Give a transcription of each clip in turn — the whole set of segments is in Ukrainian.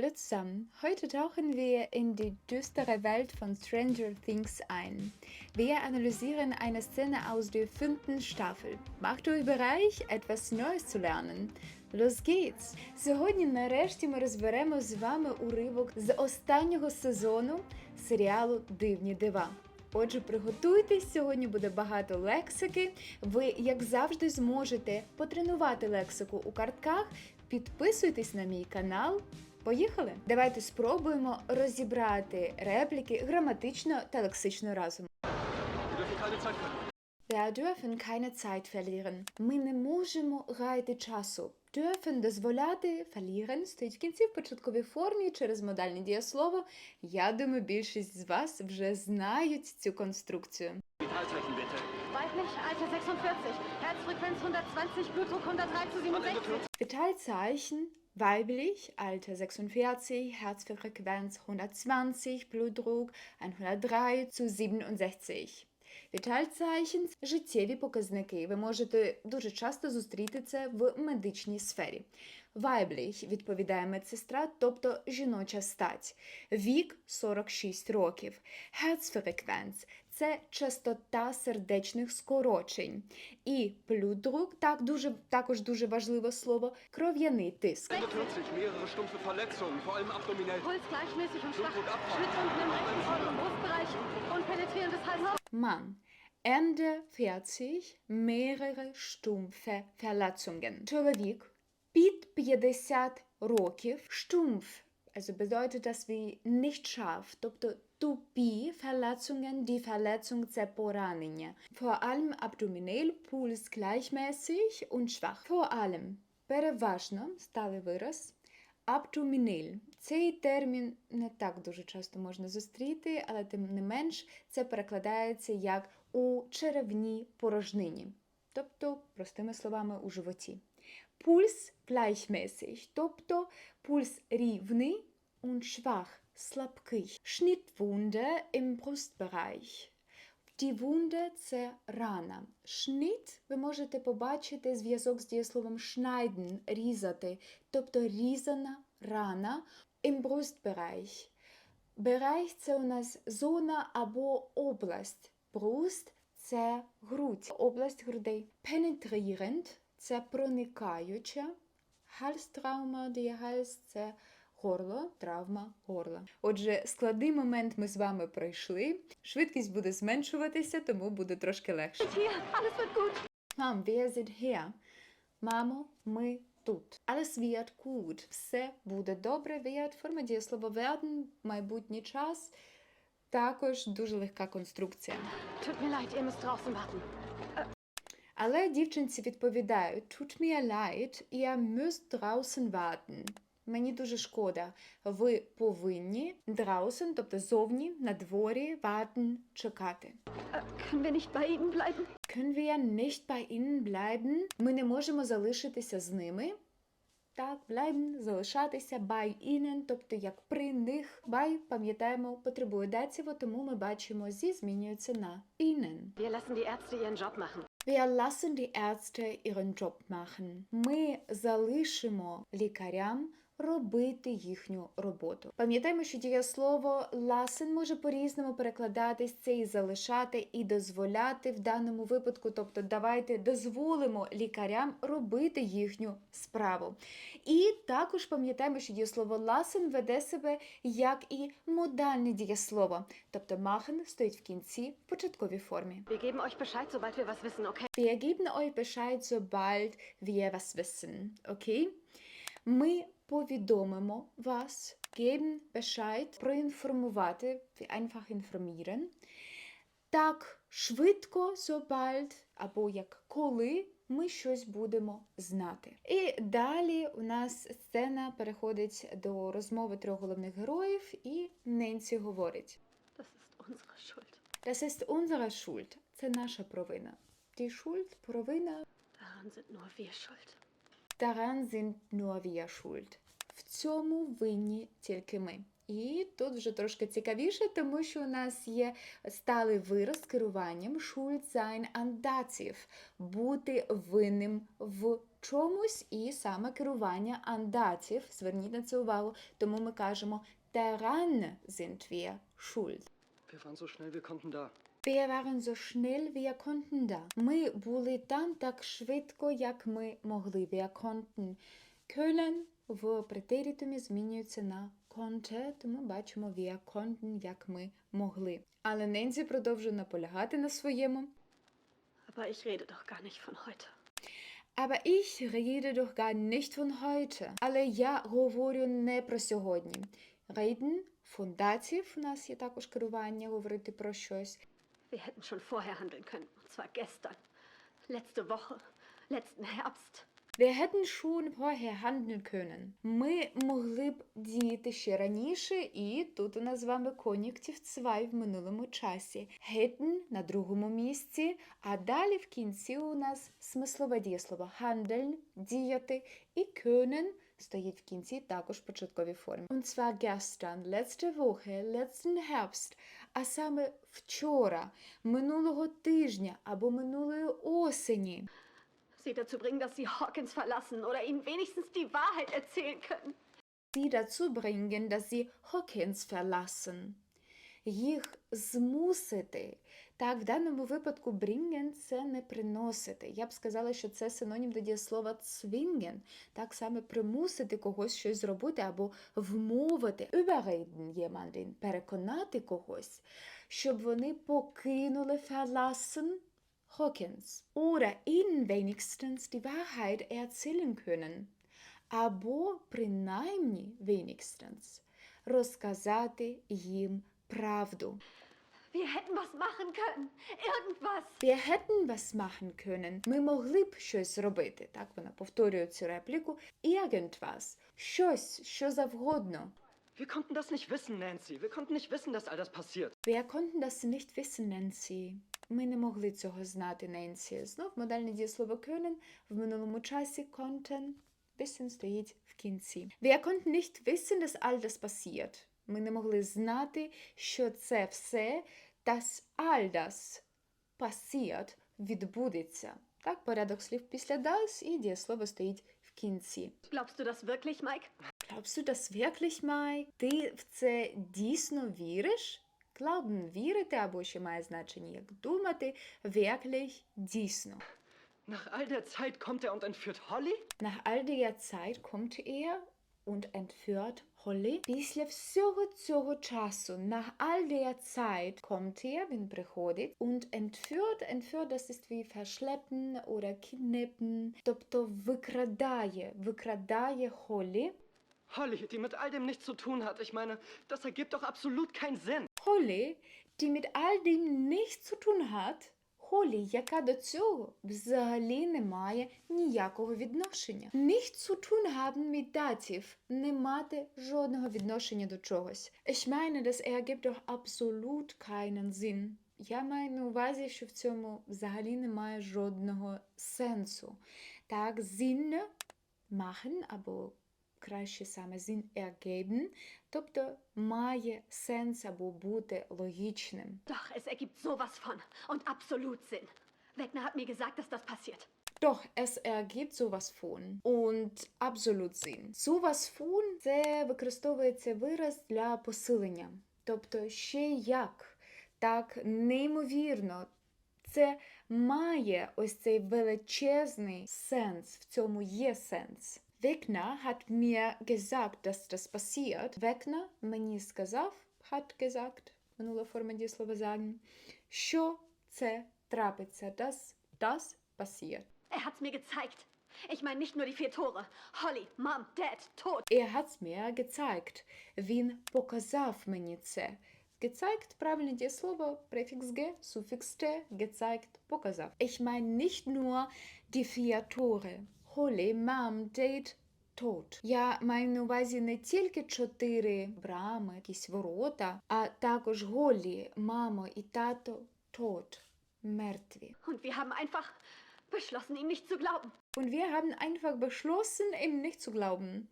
Hallo zusammen. Heute tauchen wir in die düstere Welt von Stranger Things ein. Wir analysieren eine Szene aus der fünften Staffel. Macht euch bereit, etwas Neues zu lernen. Los geht's! Сьогодні нарешті ми розберемо з вами уривок з останнього сезону серіалу Дивні дива. Отже, приготуйтесь, сьогодні буде багато лексики. Ви, як завжди, зможете потренувати лексику у картках. Підписуйтесь на мій канал. Поїхали! Давайте спробуємо розібрати репліки граматично та лексично разом. Wir dürfen keine Zeit verlieren. Ми не можемо гаяти часу. Dürfen – дозволяти, verlieren стоїть в кінці в початковій формі через модальне дієслово. Я думаю, більшість з вас вже знають цю конструкцію. Vitalzeichen bitte. Weiblich, Alter 46, Herzfrequenz 120, Blutdruck 103 zu 67. Vitalzeichen weiblich, Alter 46, Herzfrequenz 120, Blutdruck 103 zu 67. Vitalzeichen – життєві показники. Ви можете дуже часто зустріти це в медичній сфері. Weiblich – відповідає медсестра, тобто жіноча стать. Вік – 46 років. Herzfrequenz – це частота сердечних скорочень. І Blutdruck – так, дуже, також дуже важливе слово, кров'яний тиск. 41, mehrere stumpfe Verletzungen, vor allem abdominell. Puls gleichmäßig und schwach. Blutdruck abfallen. Schwitz unten im rechten vorderen Brustbereich und penetrierendes Hals. Mann. Ende 40, mehrere stumpfe Verletzungen. Чоловік під 50 років. Stumpf, also bedeutet das wie nicht scharf, тобто тупі Verletzungen, die Verletzung – це поранення. Vor allem abdominell, Puls gleichmäßig und schwach. Vor allem, переважно, сталий вираз, Абдомінель. Цей термін не так дуже часто можна зустріти, але тим не менш це перекладається як у черевній порожнині, тобто, простими словами, у животі. Пульс gleichmäßig, тобто пульс рівний und schwach, слабкий. Schnittwunde im Brustbereich. Die Wunde – це рана. Schnitt ви можете побачити зв'язок з дієсловом schneiden – різати, тобто різана рана im Brustbereich. Bereich – це у нас зона або область. Brust – це грудь, область грудей. Penetrierend – це проникаюча. Є hals – це горло, травма горла. Отже, складний момент ми з вами пройшли. Швидкість буде зменшуватися, тому буде трошки легше. Мам, wir sind hier. Мамо, ми тут. Alles wird gut. Все буде добре. Wird – форма дієслова werden, майбутній час. Також дуже легка конструкція. Tut mir leid, ihr müsst draußen warten. Але дівчинці відповідають: Tut mir leid, ihr müsst draußen warten. Мені дуже шкода. Ви повинні draußen, тобто зовні, на дворі, warten, чекати. Äh, können wir nicht bei Ihnen bleiben? Können wir nicht bei ihnen bleiben? Ми не можемо залишитися з ними. Так, bleiben – залишатися by ihnen, тобто як при них. By, пам'ятаємо, потребує датіво, тому ми бачимо зі змінюється на ihnen. Wir lassen die Ärzte ihren Job machen. Wir lassen die Ärzte ihren Job machen. Ми залишимо лікарям робити їхню роботу. Пам'ятаємо, що дієслово lassen може по-різному перекладатись це і залишати, і дозволяти в даному випадку. Тобто, давайте дозволимо лікарям робити їхню справу. І також пам'ятаємо, що дієслово lassen веде себе як і модальне дієслово. Тобто machen стоїть в кінці в початковій формі. Wir geben euch Bescheid, sobald wir was wissen, okay? Wir geben euch Bescheid, sobald wir was wissen. Окей? Ми повідомимо вас, geben Bescheid, проінформувати, einfach informieren. Так швидко, sobald, або як коли ми щось будемо знати. І далі у нас сцена переходить до розмови трьох головних героїв, і Ненсі говорить: Das ist unsere Schuld. Das ist unsere Schuld. Це наша провина. Die Schuld – провина Daran sind nur wir schuld. Daran sind nur wir schuld. В цьому винні тільки ми. І тут вже трошки цікавіше, тому що у нас є сталий вираз з керуванням schuld sein an dativ – бути винним в чомусь і саме керування андатів. Зверніть на це увагу, тому ми кажемо daran sind wir schuld. Wir waren so schnell, wir konnten da. Wir waren so schnell, wir konnten da. Ми були там так швидко, як ми могли. Wir konnten können в претерітумі змінюється на konnte, тому бачимо wir konnten, як ми могли. Але Нензі продовжує наполягати на своєму. Aber ich rede doch gar nicht von heute. Aber ich rede doch gar nicht von heute. Але я говорю не про сьогодні. Reden, фундатів, у нас є також керування, говорити про щось. Wir hätten schon vorher handeln können. Und zwar gestern. Letzte Woche. Letzten Herbst. Wir hätten schon vorher handeln können. Ми могли б діяти ще раніше, і тут у нас з вами кон'юктив 2 в минулому часі. Hätten на другому місці, а далі в кінці у нас смислове дієслово handeln – діяти, і können стоїть в кінці також початковій формі. Und zwar gestern, letzte Woche, letzten Herbst, а саме вчора, минулого тижня або минулої осені. Sie dazu bringen, dass sie Hawkins verlassen oder ihnen wenigstens die Wahrheit erzählen können. sie dazu bringen, dass sie Hawkins verlassen. Їх змусити. Так, в даному випадку bringen – це не приносити. Я б сказала, що це синонім до дієслова zwingen. Так саме примусити когось щось зробити або вмовити, überreden jemanden, переконати когось, щоб вони покинули verlassen Hawkins. Oder ihnen wenigstens die Wahrheit erzählen können або принаймні wenigstens розказати їм правду. Wir hätten was machen können. Irgendwas. Wir hätten was machen können. Ми могли б щось зробити. Так вона повторює цю репліку. Irgendwas. Щось, що завгодно. Wir konnten das nicht wissen, Nancy. Wir konnten nicht wissen, dass all das passiert. Wir konnten das nicht wissen, Nancy. Ми не могли цього знати, Ненсі. Знов модальне дієслово können в минулому часі konnten. Wissen стоїть в кінці. Wir konnten nicht wissen, dass all das passiert. Ми не могли знати, що це все, dass all das passiert, відбудеться. Так, порядок слів після das і дієслово стоїть в кінці. Glaubst du das wirklich, Mike? Glaubst du das wirklich, Mai? Ти в це дійсно віриш? Glauben – вірити або ще має значення як думати, wirklich – дійсно. Nach all der Zeit kommt er und entführt Holly? Nach all der Zeit kommt er und entführt Holly. Після всього цього часу, nach all der Zeit kommt er, він приходить, und entführt, entführt, das ist wie verschleppen oder kidnappen, тобто викрадає, викрадає Холлі. Holly, die mit all dem nichts zu tun hat. Ich meine, das ergibt doch absolut keinen Sinn. Холі, die mit all dem nichts zu tun hat, Холі, яка до цього взагалі не має ніякого відношення. Nicht zu tun haben не мати жодного відношення до чогось. Ich meine, das ergibt doch absolut keinen Sinn. Я маю на увазі, що в цьому взагалі немає жодного сенсу. Так, Sinn machen або краще саме Sinn ergeben, тобто має сенс або бути логічним. Doch, es ergibt sowas von. Und absolut Sinn. Wegner hat mir gesagt, dass das passiert. Doch, es ergibt sowas von. Und absolut Sinn. Sowas von – це використовується вираз для посилення. Тобто ще як. Так неймовірно. Це має ось цей величезний сенс. В цьому є сенс. Wegner hat mir gesagt, dass das passiert. Wegner мені сказав, hat gesagt, минула форма дієслова sagen, що це трапиться. Das, das passiert. Er hat's mir gezeigt. Ich meine nicht nur die vier Tore. Holly, Mom, Dad, tot. Er hat's mir gezeigt. Він показав мені це. Gezeigt – правильне дієслово, префікс «ge», суфікс «te», gezeigt – показав. Ich meine nicht nur die vier Tore. Holly, Mom, Dad, tot. Я маю на увазі не тільки чотири брами, якісь ворота, а також Голі, мамо і тато, tot, мертві. Und wir haben einfach beschlossen, ihm nicht zu glauben. Und wir haben einfach beschlossen, ihm nicht zu glauben.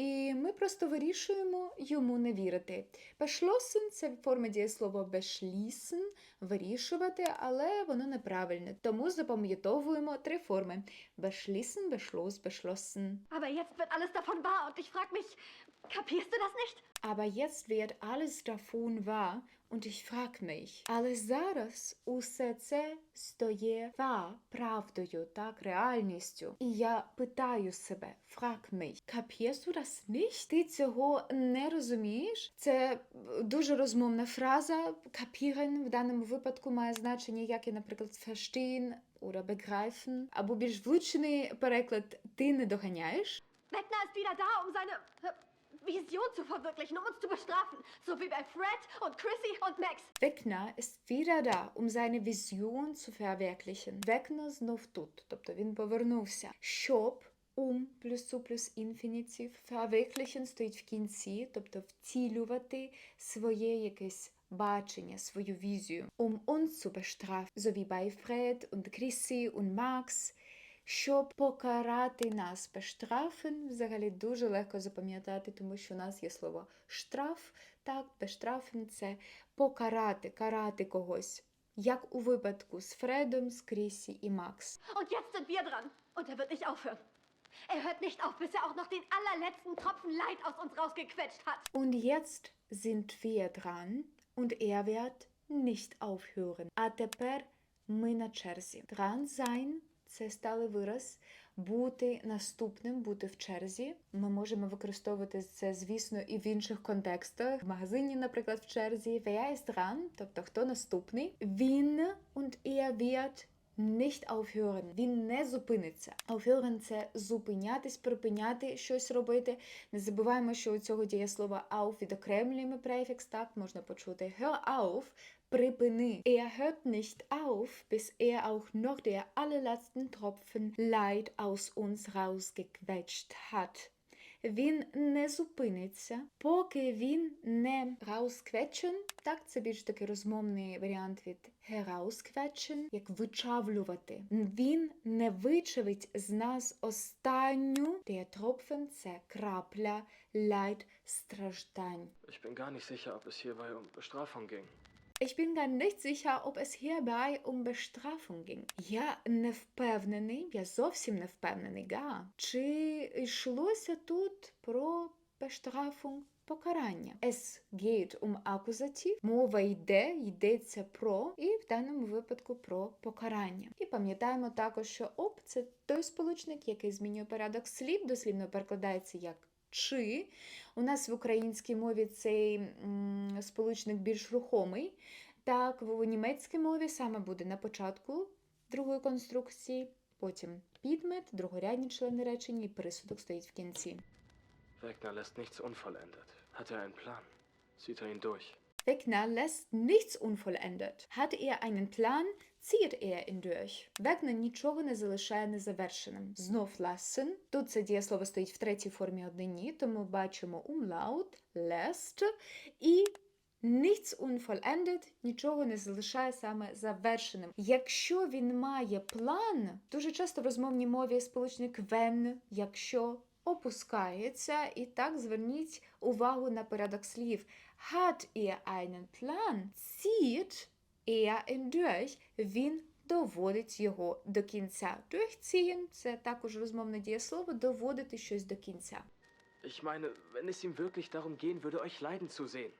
І ми просто вирішуємо йому не вірити. Beschlossen – це форма дієслова beschließen – вирішувати, але воно неправильне. Тому запам'ятовуємо три форми: beschließen, beschloss, beschlossen. Aber jetzt wird alles davon wahr und ich frag mich, kapierst du das nicht? Aber jetzt wird alles davon wahr, und ich frag mich, але зараз усе це стає ва правдою, так, реальністю. І я питаю себе, frag mich, du das nicht? Ти цього не розумієш? Це е, дуже розмовна фраза. Kapieren в даному випадку має значення, як і, наприклад, verstehen oder begreifen. Або більш влучений переклад ти не доганяєш. Wegner ist wieder da, um seine Vision zu verwirklichen, um uns zu bestrafen. So wie bei Fred und Chrissy und Max. Векна ist wieder da, um seine Vision zu verwirklichen. Векна знов тут, тобто він повернувся. Щоб ум плюс су плюс інфінітив verwirklichen стоїть в кінці, тобто втілювати своє якесь бачення, свою візію. Um uns zu bestrafen, so wie bei Fred und Chrissy und Max. Щоб покарати нас bestrafen, взагалі дуже легко запам'ятати, тому що у нас є слово штраф. Так, bestrafen – це покарати, карати когось. Як у випадку з Фредом, з Крісі і Макс. Und jetzt sind wir dran. Und er wird nicht aufhören. Er hört nicht auf, bis er auch noch den allerletzten Tropfen Leid aus uns rausgequetscht hat. Und jetzt sind wir dran, und er wird nicht aufhören. А тепер ми на черзі. Dran sein – це сталий вираз. Бути наступним, бути в черзі. Ми можемо використовувати це, звісно, і в інших контекстах. В магазині, наприклад, в черзі. Wer ist dran, тобто хто наступний. Він und er wird nicht aufhören. Він не зупиниться. Aufhören – це зупинятись, припиняти щось робити. Не забуваємо, що у цього дієслова auf відокремлюємо префікс, так можна почути hör auf, припини. Er hört nicht auf, bis er auch noch der allerletzten Tropfen Leid aus uns rausgequetscht hat. Він не зупиниться, поки він не rausquetschen, так це більш такий розмовний варіант від herausquetschen, як вичавлювати. Він не вичавить з нас останню der Tropfen – це крапля Leid, страждань. Ich bin gar nicht sicher, ob es hierbei um Bestrafung ging. Ich bin gar nicht sicher, ob es hierbei um Bestrafung ging. Я не впевнений, я зовсім не впевнений, га. Чи йшлося тут про Bestrafung покарання? Es geht um акузатив. Мова йде, йдеться про, і в даному випадку про покарання. І пам'ятаємо також, що об це той сполучник, який змінює порядок слів, дослівно перекладається як чи. У нас в українській мові цей сполучник більш рухомий. Так, в німецькій мові саме буде на початку другої конструкції, потім підмет, другорядні члени речення і присудок стоїть в кінці. Wegner lässt nichts unvollendet. Hat er einen Plan? Zieht er ihn durch? Wegner lässt nichts unvollendet. Hat er einen Plan, zieht er ihn durch. Вегнер нічого не залишає незавершеним. Знов lassen. Тут це дієслово стоїть в третій формі однині, тому бачимо umlaut, lässt і Nichts unvollendet нічого не залишає саме завершеним. Якщо він має план, дуже часто в розмовній мові сполучник when, якщо опускається, і так зверніть увагу на порядок слів. Hat er einen Plan, zieht er ihn durch, він доводить його до кінця. Durchziehen – це також розмовне дієслово, доводити щось до кінця. Ich meine, wenn es ihm wirklich darum gehen würde, euch leiden zu sehen.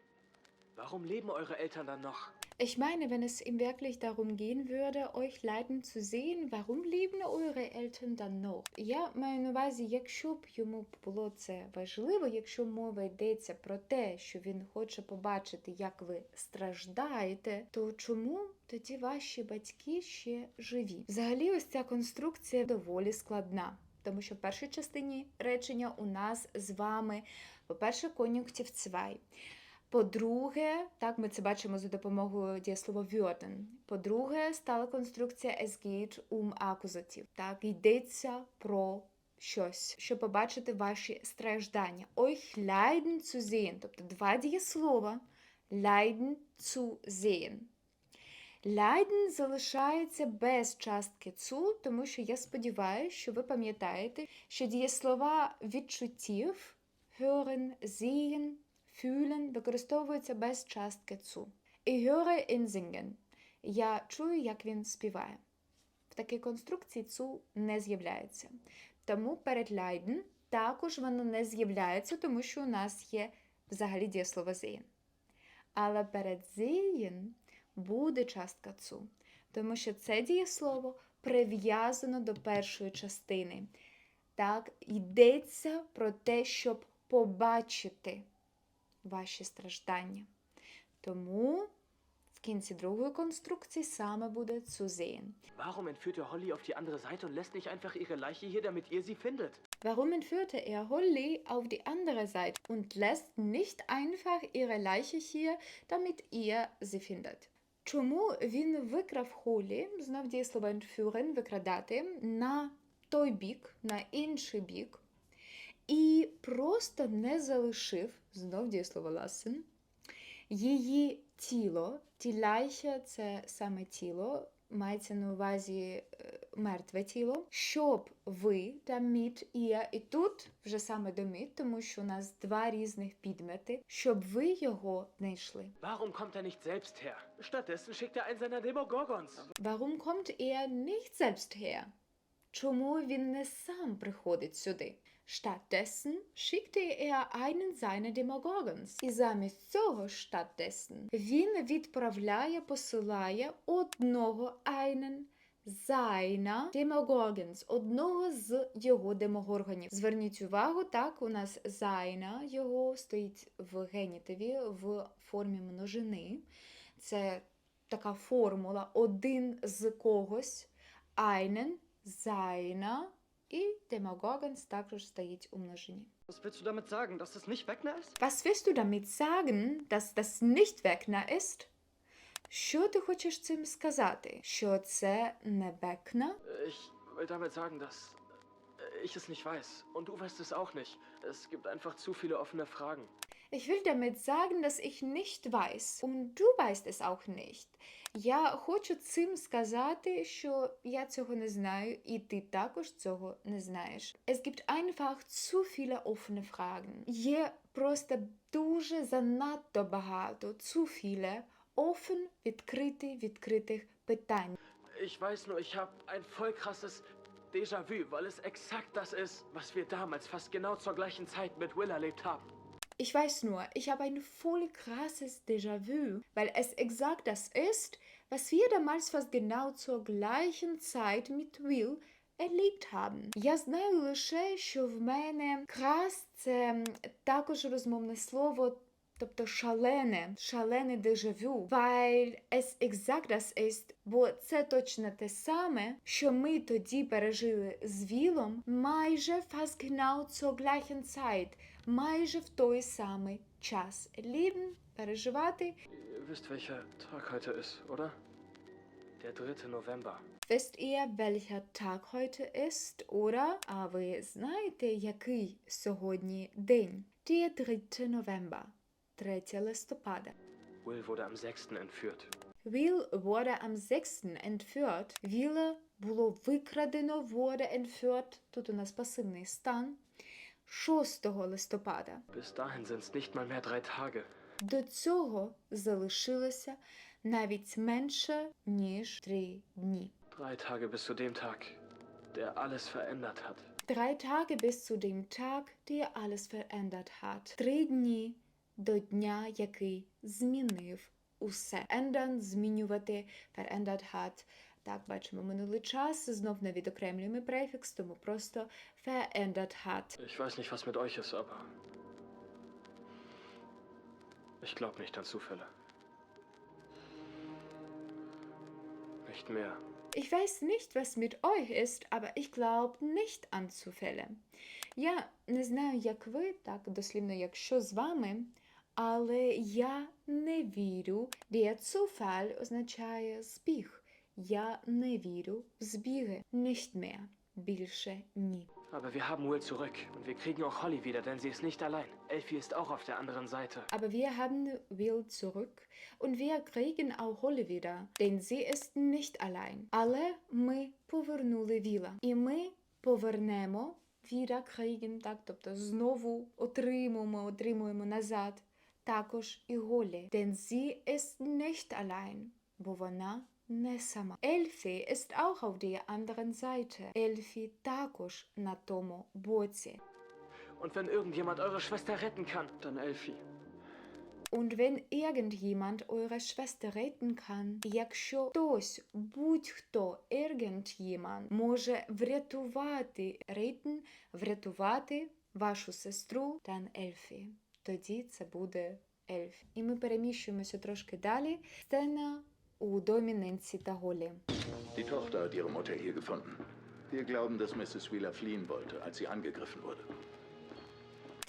Warum leben eure Eltern dann noch? Ich meine, wenn es ihm wirklich darum gehen würde, euch leiden zu sehen, warum leben eure Eltern dann noch? Я маю на увазі, якщо б йому було це важливо, якщо мова йдеться про те, що він хоче побачити, як ви страждаєте, то чому тоді ваші батьки ще живі? Взагалі, ось ця конструкція доволі складна. Тому що в першій частині речення у нас з вами, по-перше, кон'юнктив цвай. По-друге, так ми це бачимо за допомогою дієслова würden. По-друге, стала конструкція es geht um акузатив. Так, йдеться про щось, щоб побачити ваші страждання. Euch leiden zu sehen, тобто два дієслова. Leiden zu sehen. Leiden залишається без частки цу, тому що я сподіваюся, що ви пам'ятаєте, що дієслова відчуттів hören, sehen, fühlen використовуються без частки цу. І höre ihn singen. Я чую, як він співає. В такій конструкції цу не з'являється. Тому перед Leiden також воно не з'являється, тому що у нас є взагалі дієслово sehen. Але перед sehen буде частка цу, тому що це дієслово прив'язано до першої частини. Так, йдеться про те, щоб побачити ваші страждання. Тому в кінці другої конструкції саме буде zu sehen. Warum entführt er Holly auf die andere Seite und lässt nicht einfach ihre Leiche hier, damit ihr sie findet? Warum entführte er Holly auf die andere Seite und lässt nicht einfach ihre Leiche hier, damit ihr sie findet? Чому він викрав Холі, знов дієслово entführen, викрадати, на той бік, на інший бік, і просто не залишив, знов дієслово lassen, її тіло, тіляйся це саме тіло, мається на увазі е, мертве тіло, щоб ви damit ihr, і тут вже саме доміт, тому що у нас два різних підмети, щоб ви його знайшли. Warum kommt er nicht selbst her? Stattdessen schickt er einen seiner Demogorgons. Warum kommt er nicht selbst her? Чому він не сам приходить сюди? Stattdessen schickte er einen seiner Demogorgons. І замість цього stattdessen він відправляє, посилає одного einen seiner Demogorgons, одного з його демогоргонів. Зверніть увагу, так, у нас seiner його стоїть в генітиві в формі множини. Це така формула один з когось, einen, seiner і Demogorgons також стоїть у множині. Was willst du damit sagen, dass das nicht Wegner ist? Was willst du damit sagen, dass das nicht Wegner ist? Що ти хочеш цим сказати? Що це не Векна? Ich will damit sagen, dass äh, ich es nicht weiß. Und du weißt es auch nicht. Es gibt einfach zu viele offene Fragen. Ich will damit sagen, dass ich nicht weiß. Und du weißt es auch nicht. Я хочу цим сказати, що я цього не знаю, і ти також цього не знаєш. Es gibt einfach zu viele offene Fragen. Є просто дуже занадто багато, zu viele, offen, відкриті, відкритих питань. Ich weiß nur, ich habe ein voll krasses Déjà-vu, weil es exakt das ist, was wir damals fast genau zur gleichen Zeit mit Will erlebt haben. Ich weiß nur, ich habe ein voll krasses Déjà-vu, weil es exakt das ist, was wir damals fast genau zur gleichen Zeit mit Will erlebt haben. Я знаю лише, що в мене крас це м, також розмовне слово. Тобто шалене, шалене дежавю, weil es exakt das ist, бо це точно те саме, що ми тоді пережили з Вілом майже fast genau zur gleichen Zeit, майже в той самий час. Leben, переживати. Wisst, welcher Tag heute ist, oder? Der 3. November. Wisst ihr, welcher Tag heute ist, oder? А ви знаєте, який сьогодні день? Der 3. November. 3 листопада. Will wurde am 6. entführt. Will wurde am 6. entführt. Віла було викрадено, wurde entführt. Тут у нас пасивний стан. 6 листопада. Bis dahin sind es nicht mal mehr drei Tage. До цього залишилося навіть менше, ніж 3 дні. Drei Tage bis zu dem Tag, der alles verändert hat. Drei Tage bis zu dem Tag, der alles verändert hat. Три дні до дня, який змінив усе. Ändern – змінювати, verändert hat. Так, бачимо минулий час, знов не відокремлюємо префікс, тому просто verändert hat. Ich weiß nicht, was mit euch ist, aber. Ich glaube nicht an Zufälle. Nicht mehr. Ich weiß nicht, was mit euch ist, aber ich glaube nicht an Zufälle. Я не знаю, як ви, так дослівно, як що з вами, але я не вірю. Der Zufall означає збіг. Я не вірю в збіги. Nicht mehr. більше ні. Aber wir haben Will zurück und wir kriegen auch Holly wieder, denn sie ist nicht allein. Elfie ist auch auf der anderen Seite. Aber wir haben Will zurück und wir kriegen auch Holly wieder, denn sie ist nicht allein. Але ми повернули Віла. І ми повернемо wieder kriegen, так, тобто знову отримуємо, отримуємо назад також і Голі. Denn sie ist nicht allein, бо вона не сама. Ельфі ist auch auf der anderen Seite. Ельфі також на тому боці. Und wenn irgendjemand eure Schwester retten kann, Dann Elfie. Und wenn irgendjemand eure Schwester retten kann, якщо хтось, будь-хто, irgendjemand може врятувати, retten, врятувати вашу сестру, dann Elfie. Тоді це буде Ельфі. І ми переміщуємося трошки далі. Сцена у домі Ненсі та Голі. Die Tochter hat ihre Mutter hier gefunden. Wir glauben, dass Mrs. Wheeler fliehen wollte, als sie angegriffen wurde.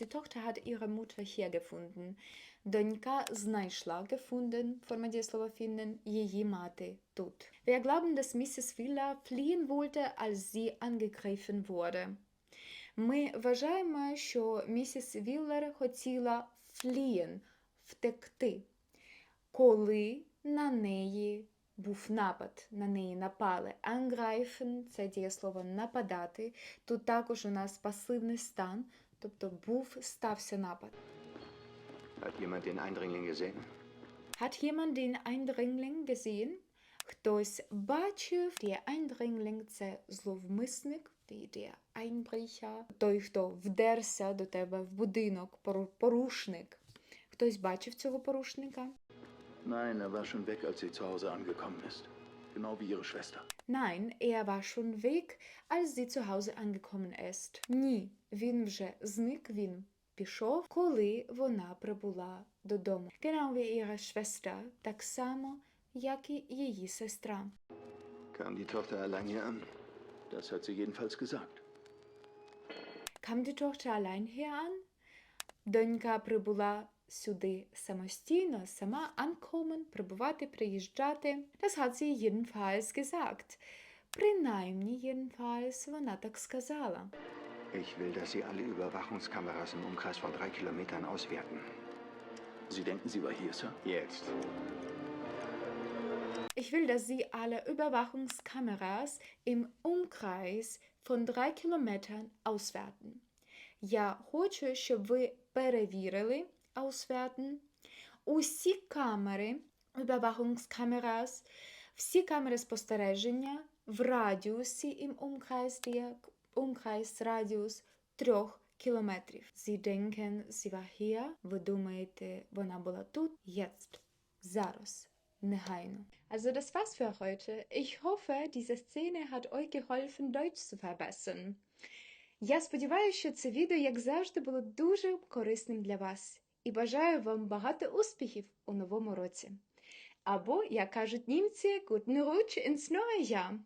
Die Tochter hat ihre Mutter hier gefunden. Донька знайшла gefunden, форма дієслова finden, її мати тут. Wir glauben, dass Mrs. Wheeler fliehen wollte, als sie angegriffen wurde. Ми вважаємо, що місіс Віллер хотіла fliehen, втекти, коли на неї був напад, на неї напали. Angreifen – це дієслово нападати. Тут також у нас пасивний стан, тобто був, стався напад. Hat jemand den Eindringling gesehen? Hat jemand den Eindringling gesehen? Хтось бачив, der Eindringling – це зловмисник, der Einbrecher, той, хто вдерся до тебе в будинок, порушник. Хтось бачив цього порушника? Nein, er war schon weg, als sie zu Hause angekommen ist. Genau wie ihre Schwester. Nein, er war schon weg, als sie zu Hause angekommen ist. Ні, він вже зник, він пішов, коли вона прибула додому. Genau wie ihre Schwester, так само, як і її сестра. Kam die Tochter allein hier an? Das hat sie jedenfalls gesagt. Kam die Tochter allein hier an? Донька прибула сюди самостійно, сама ankommen, прибувати, приїжджати. Das hat sie jedenfalls gesagt. Принаймні, jedenfalls, вона так сказала. Ich will, dass Sie alle Überwachungskameras im Umkreis von drei Kilometern auswerten. Sie denken, sie war hier, Sir? Jetzt. Ich will, dass Sie alle Überwachungskameras im Umkreis von 3 кілометрів auswerten. Я хочу, щоб ви перевірили auswerten усі камери, Überwachungskameras, всі камери спостереження в радіусі im Umkreis, Umkreis радіус 3 кілометрів. Sie denken, sie war hier. Ви думаєте, вона була тут? Jetzt. Зараз. Негайно. Also das war's für heute. Ich hoffe, diese Szene hat euch geholfen, Deutsch zu verbessern. Я сподіваюся, що це відео, як завжди, було дуже корисним для вас. І бажаю вам багато успіхів у новому році. Або, як кажуть німці, guten Rutsch ins neue Jahr.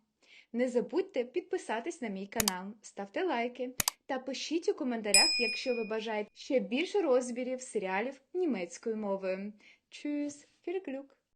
Не забудьте підписатись на мій канал, ставте лайки та пишіть у коментарях, якщо ви бажаєте ще більше розбірів серіалів німецькою мовою. Tschüss, viel Glück!